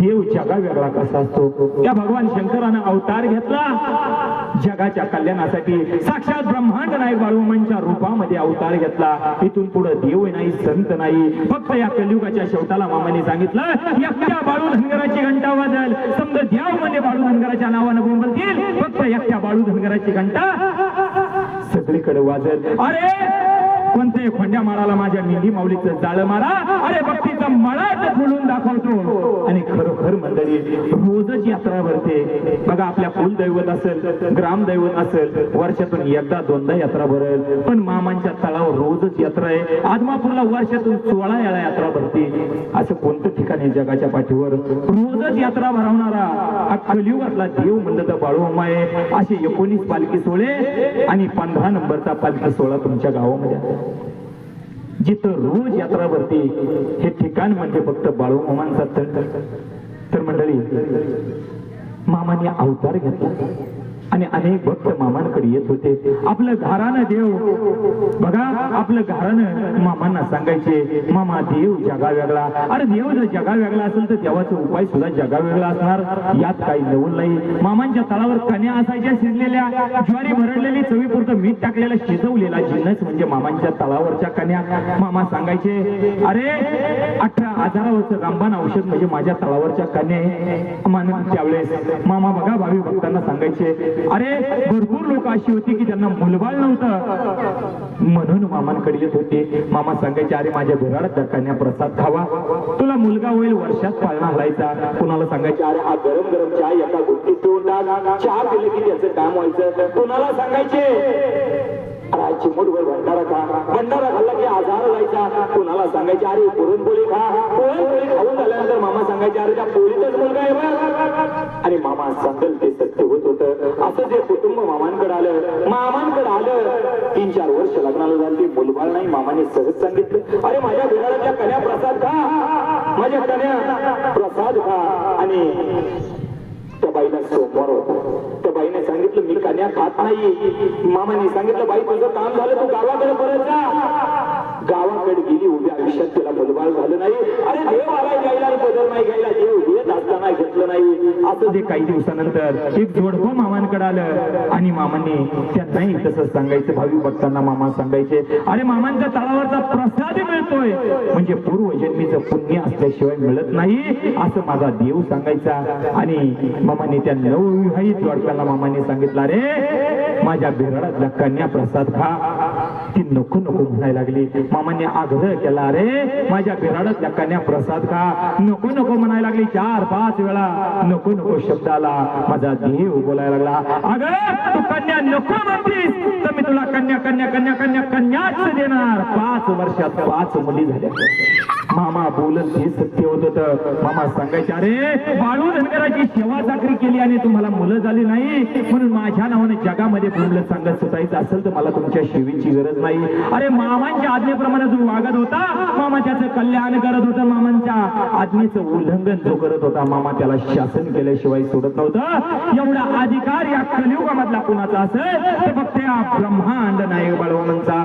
देव जगा वेगळा कसा असतो? त्या भगवान शंकरानं अवतार घेतला. जगाच्या कल्याणासाठी साक्षात ब्रह्मांड नायक बाळूमांच्या रूपामध्ये अवतार घेतला. इथून पुढे देव नाही संत नाही. फक्त या कलियुगाच्या शेवटाला मामाने सांगितलं एकट्या बाळू धनगराची घंटा वाजल. समजा द्यावमध्ये म्हणजे बाळू धनगराच्या नावानं बोंबलतील फक्त एकट्या बाळू धनगराची घंटा सगळीकडे वाजल. अरे कोणत्याही खोंड्या माळाला माझ्या मेंढी माऊलीचं जाळं मारा. अरे भक्तीचं मळाच फुलून दाखवतो. आणि खरोखर मंडळी रोजच यात्रा भरते. बघा आपल्या कुलदैवत असेल ग्रामदैवत असेल वर्षातून एकदा दोनदा यात्रा भरेल. पण मामांच्या तळावर रोजच यात्रा आहे. आदमापूरला वर्षातून सोळा याला यात्रा भरते. असं कोणतं ठिकाण आहे जगाच्या पाठीवर? रोजच यात्रा भरवणारा हा कलियुगातला देव म्हणलं तर आहे. असे एकोणीस पालखी सोहळे आणि पंधरा नंबरचा पालखी सोहळा तुमच्या गावामध्ये जिथं रोज यात्रा भरते हे ठिकाण म्हणजे फक्त बाळूमामांचा तळ तर मंडळी मामाने अवतार घेतला आणि अनेक भक्त मामांकडे येत होते. आपलं घरानं देव बघा आपलं कारण मामांना सांगायचे मामा देव जगा वेगळा. अरे देव जर जगा वेगळा असेल तर देवाचा उपाय सुद्धा जगा वेगळा असणार. यात काही नवल नाही. मामांच्या तळावर कन्या असायच्या शिजलेल्या ज्वारी भरडलेली चवीपुरतं मीठ टाकलेला शिजवलेला जिन्नस म्हणजे मामांच्या तळावरच्या कन्या मामा सांगायचे अरे अठरा हजारावरचं रामबाण औषध म्हणजे माझ्या तळावरच्या कन्या मान त्यावेळेस मामा बघा भावी भक्तांना सांगायचे अरे भरपूर लोक अशी होती की त्यांना मुलबाळ नव्हतं. म्हणून मामांकडे येत होते. मामा सांगायचे अरे माझ्या बिराडात कन्या प्रसाद खावा. तुला मुलगा होईल वर्षात पाळणा हलायचा कुणाला सांगायचे अरे हा गरम गरम चहा एका गुट्टीत पिऊन चहा पिले की त्याचं काम व्हायचं. कुणाला सांगायचे भंडारा खा. भंडारा खाल्ला की आजार व्हायचा. कुणाला सांगायचे अरे पुरणपोळी खा. पुरणपोळी खाऊन झाल्यानंतर मामा सांगायचे अरे त्या पोळीतच मुलगा आहे आणि मामा सांगल ते सत्य होत होतं. असं जे कुटुंब मामांकडे आलं मामांकडे आलं तीन चार वर्ष लग्नाला झाली मुलबाळ नाही मामाने सहज सांगितलं. अरे माझ्या बिराडाच्या कन्या प्रसाद खा. माझ्या कन्या प्रसाद खा. आणि त्या बाईला सोमवार होता. त्या बाईने सांगितलं मी कन्या खात नाही. मामाने सांगितलं बाई तुझं काम झालं तू गावाकडे परत जा. गावाकडे गेली उभ्या आयुष्यात तिला बोलबाळ झालं नाही. अरे देव आला घ्यायला बदल नाही घ्यायला देव. घेत घेतलं नाही. असं जे काही दिवसानंतर एक जोडपं मामांकडे आलं आणि मामाने त्यांनाही तसंच सांगायचं भावी भक्तांना मामा सांगायचे अरे मामांच्या तळावरचा प्रसाद मिळतोय. म्हणजे पूर्वजन्मीचं पुण्य असल्याशिवाय मिळत नाही असं माझा देव सांगायचा. आणि मामाने त्या नवविवाहित जोडप्याला मामाने सांगितलं रे माझ्या बिराडातला कन्या प्रसाद खा. नको नको म्हणायला लागली. मामाने आग्रह केला रे माझ्या बिराडातल्या कन्या प्रसाद का? नको नको म्हणायला लागली चार पाच वेळा. नको नको शब्द आला माझा देव बोलायला लागला. अगं तू कन्या नको म्हणतीस. तर मी तुला कन्या कन्या कन्या कन्या कन्याच देणार. पाच वर्षात पाच मुली झाल्या. मामा बोलत हे सत्य होत होत. मामा सांगायचे अरे बाळू धनगराची सेवा चाकरी केली आणि तुम्हाला मुलं झाली नाही. म्हणून माझ्या नावाने जगामध्ये बोललं सांगत सुटायचं असेल तर मला तुमच्या शेवीची गरज नाही. अरे मामांच्या आज्ञेप्रमाणे जो वागत होता मामा त्याचं कल्याण करत होता मामांच्या. आज्ञेचं उल्लंघन जो करत होता मामा त्याला शासन केल्याशिवाय सोडत नव्हतं. एवढा अधिकार या कलियुगामधला कुणाचा असेल तर फक्त या ब्रह्मांड नायक बळवंतांचा